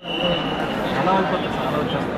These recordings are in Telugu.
చాలా వరకు సార్ ఆలోచన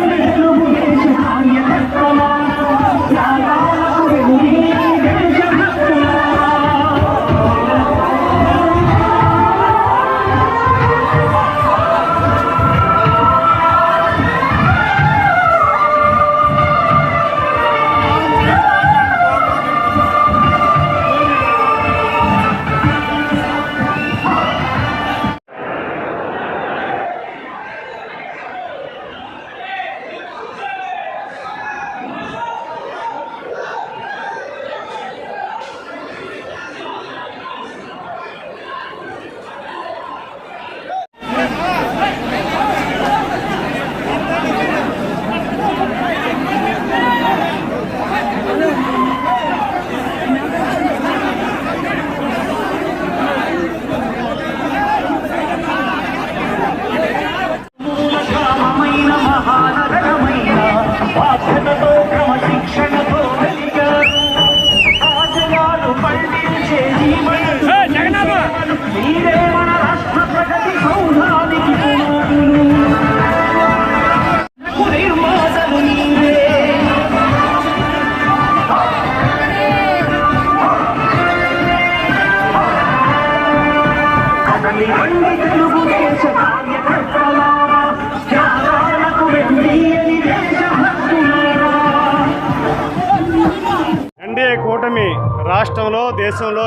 కూటమి రాష్ట్రంలో దేశంలో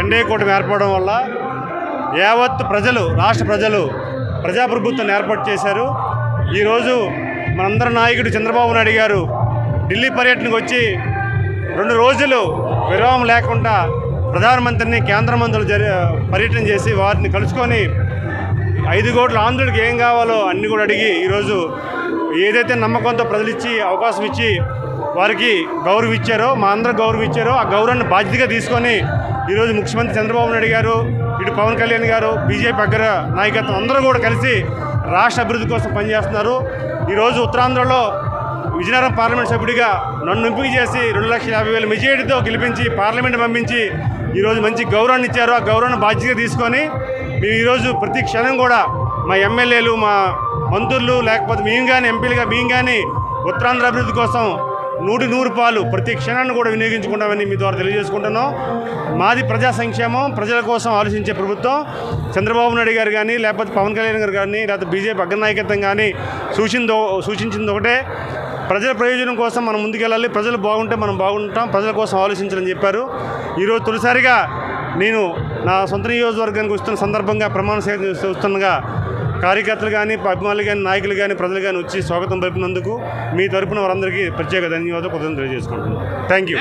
ఎన్డీఏ కూటమి ఏర్పడడం వల్ల యావత్ ప్రజలు రాష్ట్ర ప్రజలు ప్రజాప్రభుత్వం ఏర్పాటు చేశారు. ఈరోజు మనందరి నాయకుడు చంద్రబాబు నాయుడు గారు ఢిల్లీ పర్యటనకు వచ్చి రెండు రోజులు విరామం లేకుండా ప్రధానమంత్రిని కేంద్ర మంత్రులు పర్యటన చేసి వారిని కలుసుకొని ఐదు కోట్ల ఆంధ్రుడికి ఏం కావాలో అన్ని కూడా అడిగి ఈరోజు ఏదైతే నమ్మకంతో ప్రజలిచ్చి అవకాశం ఇచ్చి వారికి గౌరవం ఇచ్చారో మా అందరూ గౌరవం ఇచ్చారో ఆ గౌరవాన్ని బాధ్యతగా తీసుకొని ఈరోజు ముఖ్యమంత్రి చంద్రబాబు నాయుడు గారు ఇటు పవన్ కళ్యాణ్ గారు బీజేపీ అగ్ర నాయకత్వం అందరూ కూడా కలిసి రాష్ట్ర అభివృద్ధి కోసం పనిచేస్తున్నారు. ఈరోజు ఉత్తరాంధ్రలో విజయనగరం పార్లమెంట్ సభ్యుడిగా నన్ను ఎంపిక చేసి రెండు లక్షల యాభై వేల మెజారిటీతో గెలిపించి పార్లమెంట్ పంపించి ఈరోజు మంచి గౌరవాన్ని ఇచ్చారు. ఆ గౌరవాన్ని బాధ్యతగా తీసుకొని మేము ఈరోజు ప్రతి క్షణం కూడా మా ఎమ్మెల్యేలు మా మంత్రులు లేకపోతే మేము కానీ ఎంపీలుగా మేము కానీ ఉత్తరాంధ్ర అభివృద్ధి కోసం నూటి నూరు పాలు ప్రతి క్షణాన్ని కూడా వినియోగించుకుంటామని మీ ద్వారా తెలియజేసుకుంటున్నాం. మాది ప్రజా సంక్షేమం ప్రజల కోసం ఆలోచించే ప్రభుత్వం. చంద్రబాబు నాయుడు గారు కానీ లేకపోతే పవన్ కళ్యాణ్ గారు కానీ లేకపోతే బీజేపీ అగ్రనాయకత్వం కానీ సూచిందో సూచించింది ఒకటే. ప్రజల ప్రయోజనం కోసం మనం ముందుకెళ్ళాలి. ప్రజలు బాగుంటే మనం బాగుంటాం. ప్రజల కోసం ఆలోచించాలని చెప్పారు. ఈరోజు తొలిసారిగా నేను నా సొంత నియోజకవర్గానికి వస్తున్న సందర్భంగా ప్రమాణ స్వీకారం వస్తుండగా కార్యకర్తలు కానీ అభిమానులు కానీ నాయకులు కానీ ప్రజలు కానీ వచ్చి స్వాగతం పలిపినందుకు మీ తరపున వారందరికీ ప్రత్యేక ధన్యవాదాలు కృతజ్ఞతలు తెలియజేసుకుంటున్నాను. Thank you